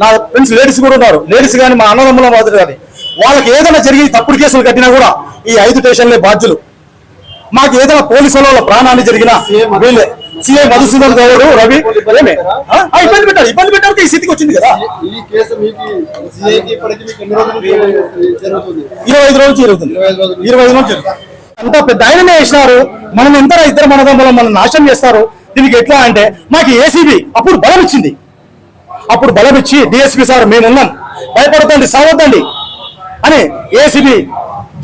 నా friends ladies కూడా ఉన్నారు. లేడీస్ కానీ మా అన్నదమ్ముల మాదిరి కానీ వాళ్ళకి ఏదైనా జరిగి తప్పుడు కేసులు కట్టినా కూడా ఈ ఐదు స్టేషన్లే బాధ్యులు. మాకు ఏదైనా పోలీసు వాళ్ళ ప్రాణాన్ని జరిగినా వీళ్ళే. సిఐ మధుసూదన్ గౌడ్ రవి ఇబ్బంది పెట్టారు ఇబ్బంది పెట్టారు ఈ స్థితికి వచ్చింది కదా. ఇరవై ఐదు రోజులు జరుగుతుంది ఇరవై ఐదు రోజులు. అంత పెద్ద ఆయననే వేసినారు మనం ఎంత ఇద్దరు మనదమ్ములం మనం నాశనం చేస్తారు? దీనికి ఎట్లా అంటే మాకు ఏసీబీ అప్పుడు బలం ఇచ్చింది. అప్పుడు బలం ఇచ్చి డిఎస్పీ సార్ మేము ఉన్నాం భయపడతండి సావద్దండి అని ఏసీబీ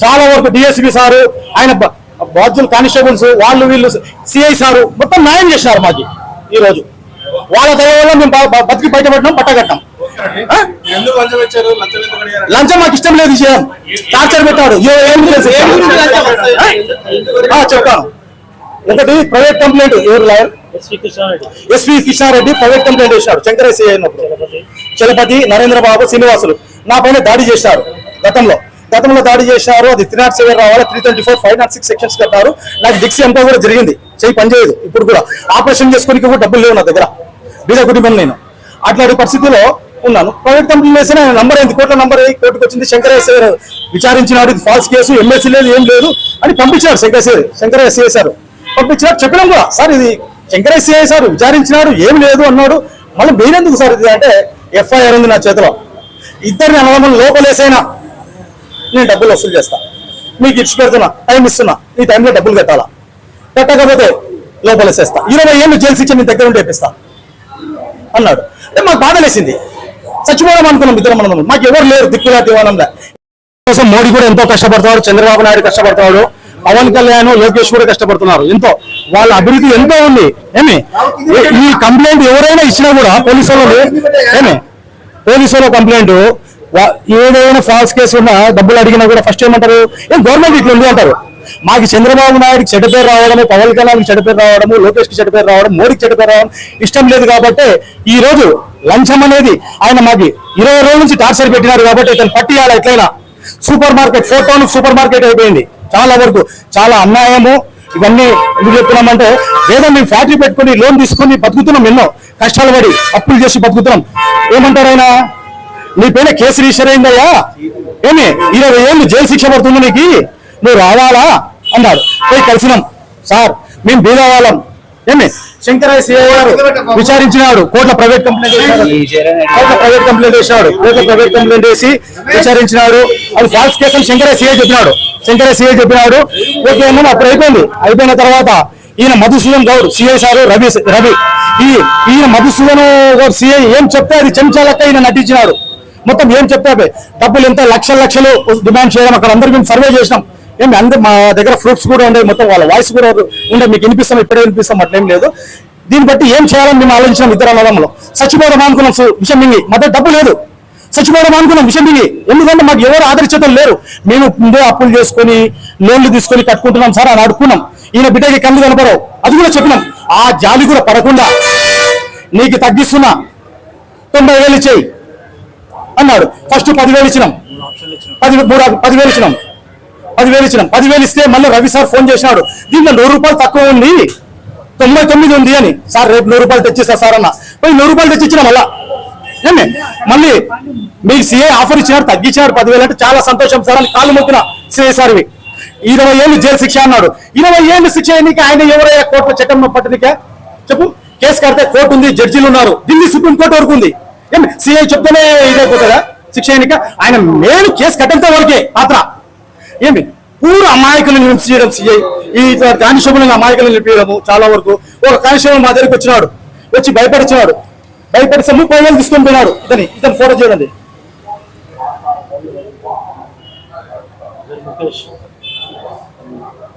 చాలా వరకు డిఎస్పీ సారు ఆయన బాధ్యులు కానిస్టేబుల్స్ వాళ్ళు వీళ్ళు సిఐ సారు మొత్తం న్యాయం చేసినారు మాకు ఈ రోజు వాళ్ళ దయ వల్ల మేము బతికి బయటపడినాం పట్టగట్టాం లంచం మాకు ఇష్టం లేదు చేయడం టార్చర్ పెట్టాడు. చెప్తాను. ఒకటి ప్రైవేట్ కంప్లైంట్. ఎవరు lawyer? S V Kishareddy private complaint చేశారు శంకరేశ్వర అయినప్పుడు. చలపతి నరేంద్ర బాబు శ్రీనివాసులు నా పైన దాడి చేశారు గతంలో. గతంలో దాడి చేశారు అది త్రీ నాట్ సెవెన్ రావాలి three twenty four five nought six sections కట్టారు. నాకు డిక్సీ ఎంతో కూడా జరిగింది చెయ్యి పనిచేయదు ఇప్పుడు కూడా. ఆపరేషన్ చేసుకోనికి కూడా డబ్బులు లేవు నా దగ్గర బీద కుటుంబం నేను. అట్లాంటి పరిస్థితిలో ఉన్నాను. ప్రైవేట్ కంపెనీలు వేసిన నంబర్ అయింది కోట్ల నంబర్ అయ్యి కోర్టుకు వచ్చింది శంకరేశ్వర విచారించినాడు ఇది ఫాల్స్ కేసు ఎమ్మెల్సీ లేదు ఏం లేదు అని పంపించారు శంకరేశ్వర శంకరేశ్వర సార్ పంపించినారు చెప్పినాం కూడా. సార్ ఇది ఎంకరేజ్ చేశారు విచారించినాడు ఏం లేదు అన్నాడు. మళ్ళీ మీరెందుకు సార్ ఇది అంటే ఎఫ్ఐఆర్ ఉంది నా చేతిలో. ఇద్దరిని అన్నదమ్ములు లోపలేసైనా? నేను డబ్బులు వసూలు చేస్తా. మీకు ఇచ్చి పెడుతున్నా టైం ఇస్తున్నా ఈ టైంలో డబ్బులు కట్టాలా? కట్టకపోతే లోపలేసేస్తా. ఇరవై ఏళ్ళు జైలు శిక్ష మీ దగ్గర ఉండి వేపిస్తా అన్నాడు. అంటే మాకు బాధలేసింది చచ్చిపోవడం అనుకున్నాం ఇద్దరు మనం మాకు ఎవరు లేరు దిక్కులా దివానంలో కోసం మోడీ కూడా ఎంతో కష్టపడతాడు చంద్రబాబు నాయుడు కష్టపడతాడు పవన్ కళ్యాణ్ లోకేష్ కూడా కష్టపడుతున్నారు. ఎంతో వాళ్ళ అభివృద్ధి ఎంతో ఉంది. ఏమి? ఈ- కంప్లైంట్ ఎవరైనా ఇచ్చినా కూడా పోలీసు వాళ్ళు ఏమి? పోలీసు వాళ్ళ కంప్లైంట్ ఏదైనా ఫాల్స్ కేసు ఉన్నా డబ్బులు అడిగినా కూడా ఫస్ట్ ఏమంటారు? ఏం గవర్నమెంట్ ఇట్లా ఉంది అంటారు. మాకు చంద్రబాబు నాయుడుకి చెడ్డ పేరు రావడము పవన్ కళ్యాణ్కి చెడ్డ పేరు రావడము లోకేష్కి చెడ్డ పేరు రావడం మోడీకి చెడ్డ పేరు రావడం ఇష్టం లేదు కాబట్టి ఈ రోజు లంచం అనేది ఆయన మాకు ఇరవై రోజుల నుంచి టార్చర్ పెట్టినారు కాబట్టి ఇతను పట్టియాలి ఎట్లయినా? సూపర్ మార్కెట్ ఫోటోను సూపర్ మార్కెట్ అయిపోయింది. చాలా వరకు చాలా అన్యాయము. ఇవన్నీ ఎందుకు చెప్తున్నామంటే ఏదో మేము ఫ్యాక్టరీ పెట్టుకొని లోన్ తీసుకొని బతుకుతున్నాం ఎన్నో కష్టాలు పడి అప్పులు చేసి బతుకుతున్నాం. ఏమంటారు ఆయన? నీ పైన కేసు రిజిస్టర్ అయిందయ్యా? ఏమి? ఇరవై ఏళ్ళు జైలు శిక్ష పడుతుంది నీకు? నువ్వు రావాలా? అన్నాడు పోయి కలిసినాం. సార్ మేము బీదవాళ్ళం. ఏమి? శంకరయ్య సిఐ గారు విచారించినాడు Kotla private complaint Kotla private complaint వేసినాడు కోట్ల ప్రైవేట్ కంప్లైంట్ వేసి విచారించినాడు. అది ఫాల్స్ కేసు అని శంకరయ్య సిఐ చెప్పినాడు. శంకరయ్య సిఐ చెప్పినాడు. ఓకే ఏమో అప్పుడు అయిపోయింది. అయిపోయిన తర్వాత ఈయన మధుసూదన్ గౌడ్ సిఐ సారు రవి రవి. ఈ ఈయన మధుసూదన్ గౌడ్ సిఐ ఏం చెప్తే అది చెంచా లెక్క ఈయన నటించినాడు మొత్తం ఏం చెప్తే అవే. డబ్బులు ఎంత? లక్షల లక్షలు డిమాండ్ చేయడం అక్కడ అందరికి సర్వే చేసినాం. ఏం అందరు మా దగ్గర ప్రూఫ్స్ కూడా ఉండే మొత్తం వాళ్ళ వాయిస్ కూడా ఉండే మీకు వినిపిస్తాం ఇప్పుడే వినిపిస్తాం అట్లేం లేదు. దీన్ని బట్టి ఏం చేయాలని మేము ఆలోచించాం ఇద్దరు అన్నదమ్ములు. చచ్చిపోవడం అనుకున్నాం విషయం మింగి. మా దగ్గర డబ్బు లేదు. చచ్చిపోవడం అనుకున్నాం విషయం మింగి. ఎందుకంటే మాకు ఎవరు ఆదరించడం లేరు. మేము ముందే అప్పులు చేసుకొని లోన్లు తీసుకొని కట్టుకుంటున్నాం సార్ అని అడుక్కున్నాం ఈయన బిడ్డకి కళ్ళు కనపడవు. అది కూడా చెప్పినాం. ఆ జాలి కూడా పడకుండా నీకు తగ్గిస్తున్నా. తొంభై వేలు ఇచ్చేయి అన్నాడు. ఫస్ట్ పదివేలు ఇచ్చినాం. పది మూడు పదివేలు ఇచ్చినాం. పదివేలు ఇచ్చినాం. పదివేలు ఇస్తే మళ్ళీ రవి సార్ ఫోన్ చేసినాడు. దీంట్లో నూరు రూపాయలు తక్కువ ఉంది. తొంభై తొమ్మిది ఉంది అని. సార్ రేపు నూరు రూపాయలు తెచ్చిస్తా సార్ అన్న. పోయి నూరు రూపాయలు తెచ్చి మళ్ళా? ఏమే? మళ్ళీ మీకు సిఏ ఆఫర్ ఇచ్చినారు తగ్గించినారు పదివేలు అంటే చాలా సంతోషం సార్ అని కాళ్ళు మొక్కిన సిఏ సార్వి. ఇరవై ఏళ్ళు జైలు శిక్ష అన్నాడు. ఇరవై ఏళ్ళు శిక్ష ఎన్నిక ఆయన ఎవరయ్యా కోర్టు చట్టం పట్టనిక? చెప్పు. కేసు కడితే కోర్టు ఉంది జడ్జీలు ఉన్నారు. ఢిల్లీ సుప్రీం కోర్టు వరకు ఉంది. ఏమి? సిఐ చెప్తేనే ఇదైపోతుందా? శిక్ష ఎన్నిక ఆయన మేలు కేసు కట్టంతో వరకే. పాత్ర. ఏమి? పూర అమాయకులను నిలిపించడం సిఐ ఈ కానిస్టేబుల్ అమాయకులను నిలిపించడము చాలా వరకు ఒక కానిస్టేబుల్ మా దగ్గరికి వచ్చినాడు. వచ్చి భయపడిచ్చినాడు భయపడిస్తే ముప్పై వేలు తీసుకొని పోయినాడు. ఇతని ఇతను ఫోటో చూడండి. ముఖేష్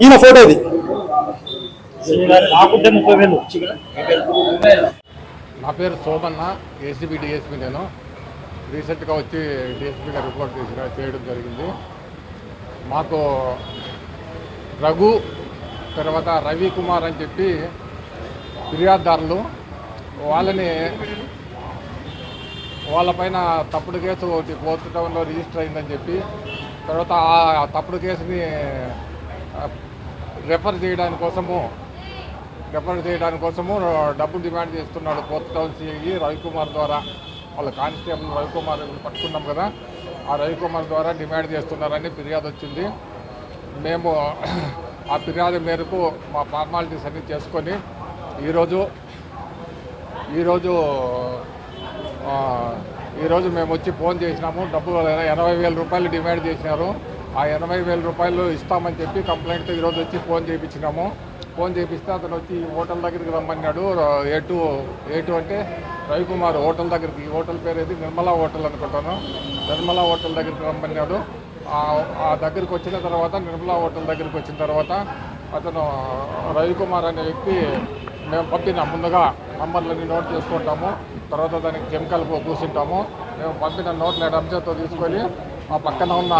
ఈయన ఫోటో ఇది. నా పేరు సోమన్న ఏసీబీ డిఎస్పీ నేను. రీసెంట్గా వచ్చి డిఎస్పీగా రిపోర్ట్ చేసిన చేయడం జరిగింది. మాకు రఘు తర్వాత రవి కుమార్ అని చెప్పి ఫిర్యాదుదారులు వాళ్ళని వాళ్ళపైన తప్పుడు కేసు ఒకటి ఫోర్త్ టౌన్లో రిజిస్టర్ అయిందని చెప్పి తర్వాత ఆ తప్పుడు కేసుని రెఫర్ చేయడానికి కోసము రెఫర్ చేయడాని కోసము డబ్బులు డిమాండ్ చేస్తున్నాడు ఫోర్త్ టౌన్ సిఐ రవికుమార్ ద్వారా వాళ్ళ కానిస్టేబుల్ రవికుమార్ పట్టుకున్నాం కదా. ఆ రవికుమార్ ద్వారా డిమాండ్ చేస్తున్నారని ఫిర్యాదు వచ్చింది. మేము ఆ ఫిర్యాదు మేరకు మా ఫార్మాలిటీస్ అన్ని చేసుకొని ఈరోజు ఈరోజు ఈరోజు మేము వచ్చి ఫోన్ చేసినాము. డబ్బులు ఎనభై వేల రూపాయలు డిమాండ్ చేసినారు. ఆ ఎనభై వేల రూపాయలు ఇస్తామని చెప్పి కంప్లైంట్తో ఈరోజు వచ్చి ఫోన్ చేయించినాము. ఫోన్ చేపిస్తే అతను వచ్చి ఈ హోటల్ దగ్గరికి రమ్మన్నాడు. ఏ టూ టూ అంటే రవికుమార్ హోటల్ దగ్గరికి. ఈ హోటల్ పేరు ఏది? నిర్మలా హోటల్ అనుకుంటాను. నిర్మలా హోటల్ దగ్గరికి రమ్మన్నాడు. ఆ- దగ్గరికి వచ్చిన తర్వాత నిర్మలా హోటల్ దగ్గరికి వచ్చిన తర్వాత అతను రవికుమార్ అనే వ్యక్తి మేము పంపిన ముందుగా నంబర్లన్నీ నోట్ చేసుకుంటాము. తర్వాత దానికి కెమికల్ పూసింటాము మేము పంపిన నోట్ల అంశంతో తీసుకొని ఆ పక్కన ఉన్న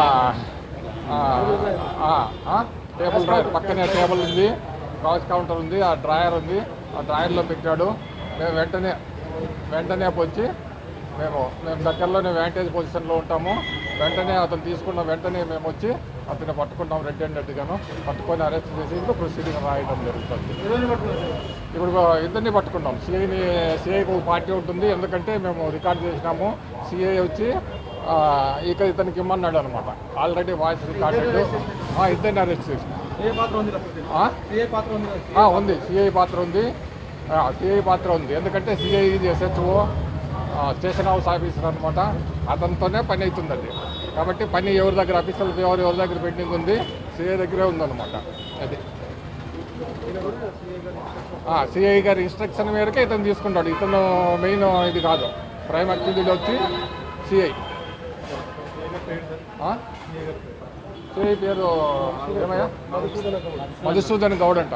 ఆ, టేబుల్ పక్కనే టేబుల్ ఉంది. క్రాస్ కౌంటర్ ఉంది ఆ డ్రాయర్ ఉంది. ఆ డ్రాయర్లో పెట్టాడు. మేము వెంటనే వెంటనే వచ్చి మేము మేము దగ్గరలోనే వ్యాంటేజ్ పొజిషన్లో ఉంటాము. వెంటనే అతను తీసుకున్న వెంటనే మేము వచ్చి అతను పట్టుకుంటాం రెడ్ హ్యాండెడ్గాను పట్టుకొని అరెస్ట్ చేసి ఇంకా ప్రొసీడింగ్ రాయడం జరుగుతుంది. ఇప్పుడు ఇద్దరిని పట్టుకున్నాం. సిఐని సిఐకి ఒక పార్టీ ఉంటుంది. ఎందుకంటే మేము రికార్డ్ చేసినాము. సిఐ వచ్చి ఇక ఇతనికి ఇమ్మన్నాడు అనమాట ఆల్రెడీ వాయిస్ రికార్డెడ్. ఇద్దరిని అరెస్ట్ చేసి ఉంది సిఐ పాత్ర ఉంది సిఐ పాత్ర ఉంది. ఎందుకంటే CI SHO station house officer అనమాట అతనితోనే పని అవుతుందండి కాబట్టి పని ఎవరి దగ్గర అఫీషియల్ ఎవరు ఎవరి దగ్గర పెండింగ్ ఉంది సిఐ దగ్గరే ఉందన్నమాట. అది. సిఐ గారి ఇన్స్ట్రక్షన్ మేరకే ఇతను తీసుకుంటాడు. ఇతను మెయిన్ ఇది కాదు. ప్రైమ్ యాక్టివిటీలో వచ్చి సిఐ పేరు మధుసూదన్ గౌడ్ అంట.